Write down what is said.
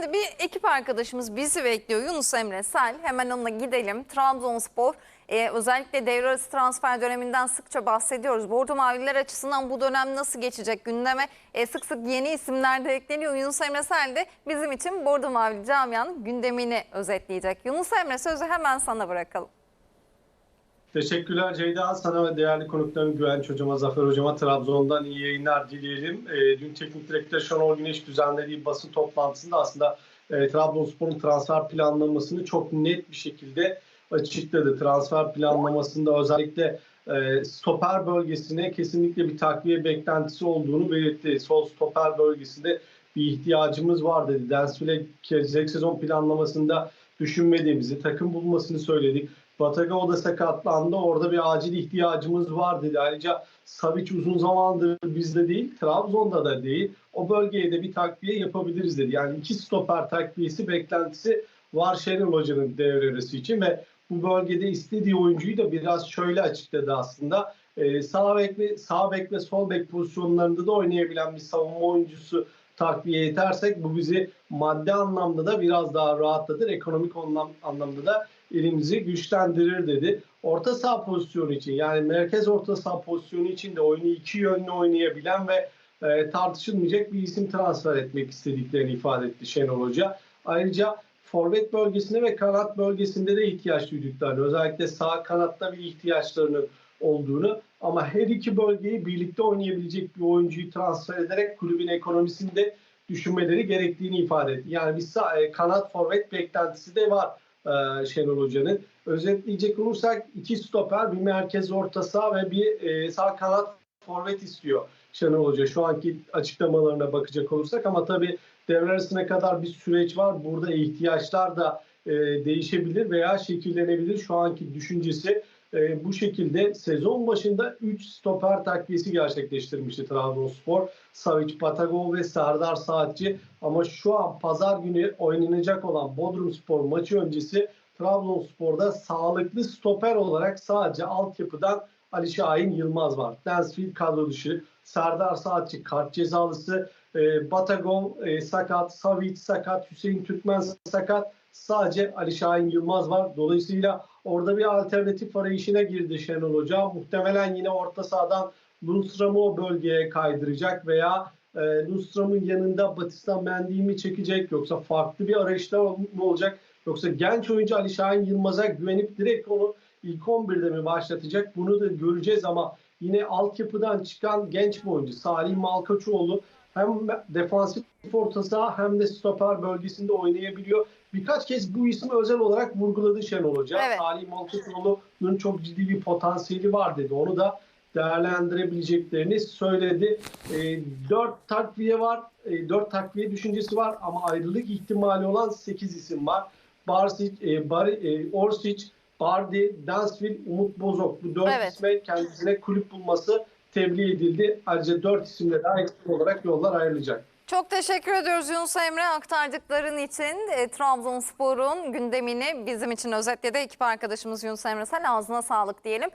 Şimdi bir ekip arkadaşımız bizi bekliyor Yunus Emre Sel. Hemen onunla gidelim. Trabzonspor e, özellikle devre arası transfer döneminden sıkça bahsediyoruz. Bordo Mavililer açısından bu dönem nasıl geçecek gündeme e, sık sık yeni isimler de ekleniyor. Yunus Emre Sel de bizim için Bordo Mavili camianın gündemini özetleyecek. Yunus Emre sözü hemen sana bırakalım. Teşekkürler Ceyda. Sana ve değerli konuklarım Güvenç Hocama, Zafer Hocama Trabzon'dan iyi yayınlar dileyelim. E, dün teknik direktör Şenol Güneş düzenlediği basın toplantısında aslında e, Trabzonspor'un transfer planlamasını çok net bir şekilde açıkladı. Transfer planlamasında özellikle e, stoper bölgesine kesinlikle bir takviye beklentisi olduğunu belirtti. Sol stoper bölgesinde bir ihtiyacımız var dedi. Densville gelecek sezon planlamasında düşünmediğimizi, takım bulmasını söyledik. Batagao da sakatlandı. Orada bir acil ihtiyacımız var dedi. Ayrıca Savic uzun zamandır bizde değil, Trabzon'da da değil. O bölgeye de bir takviye yapabiliriz dedi. Yani iki stoper takviyesi beklentisi var Şenol Hoca'nın devre için ve bu bölgede istediği oyuncuyu da biraz şöyle açıkladı aslında. Ee, sağ bek ve sağ bek ve sol bek pozisyonlarında da oynayabilen bir savunma oyuncusu takviye yetersek bu bizi maddi anlamda da biraz daha rahatlatır. Ekonomik anlam, anlamda da elimizi güçlendirir dedi. Orta saha pozisyonu için yani merkez orta saha pozisyonu için de oyunu iki yönlü oynayabilen ve e, tartışılmayacak bir isim transfer etmek istediklerini ifade etti Şenol Hoca. Ayrıca forvet bölgesinde ve kanat bölgesinde de ihtiyaç duyduklarını özellikle sağ kanatta bir ihtiyaçlarının olduğunu ama her iki bölgeyi birlikte oynayabilecek bir oyuncuyu transfer ederek kulübün ekonomisini de düşünmeleri gerektiğini ifade etti. Yani bir e, kanat forvet beklentisi de var e, Şenol Hoca'nın. Özetleyecek olursak iki stoper, bir merkez orta saha ve bir e, sağ kanat forvet istiyor Şenol Hoca. Şu anki açıklamalarına bakacak olursak ama tabii devre arasına kadar bir süreç var. Burada ihtiyaçlar da e, değişebilir veya şekillenebilir. Şu anki düşüncesi e, bu şekilde sezon başında 3 stoper takviyesi gerçekleştirmişti Trabzonspor. Savic, Patagov ve Serdar Saatçi. Ama şu an pazar günü oynanacak olan Bodrumspor maçı öncesi Trabzonspor'da sağlıklı stoper olarak sadece altyapıdan Ali Şahin Yılmaz var. Dansfield kadro dışı. Serdar Saatçi kart cezalısı. E, Batagov e, sakat. Savic sakat. Hüseyin Türkmen sakat. Sadece Ali Şahin Yılmaz var. Dolayısıyla orada bir alternatif arayışına girdi Şenol Hoca. Muhtemelen yine orta sahadan Lundström'ü o bölgeye kaydıracak veya e, Lundström'ün yanında Batista Mendy'yi mi çekecek yoksa farklı bir arayışta mı olacak? Yoksa genç oyuncu Ali Şahin Yılmaz'a güvenip direkt onu ilk 11'de mi başlatacak? Bunu da göreceğiz ama yine altyapıdan çıkan genç bir oyuncu Salih Malkaçoğlu hem defansif orta saha hem de stoper bölgesinde oynayabiliyor. Birkaç kez bu ismi özel olarak vurguladı Şenol Hoca. Evet. Salih Malkaçoğlu'nun çok ciddi bir potansiyeli var dedi. Onu da değerlendirebileceklerini söyledi. E, 4 takviye var. E, 4 takviye düşüncesi var ama ayrılık ihtimali olan 8 isim var. Barsic, e, Bar, e, Orsic, Bardi, Dansville, Umut Bozok. Bu 4 Evet. isme kendisine kulüp bulması tebliğ edildi. Ayrıca 4 isimle daha eksik olarak yollar ayrılacak. Çok teşekkür ediyoruz Yunus Emre aktardıkların için. E, Trabzonspor'un gündemini bizim için özetledi. Ekip arkadaşımız Yunus Emre Sel ağzına sağlık diyelim.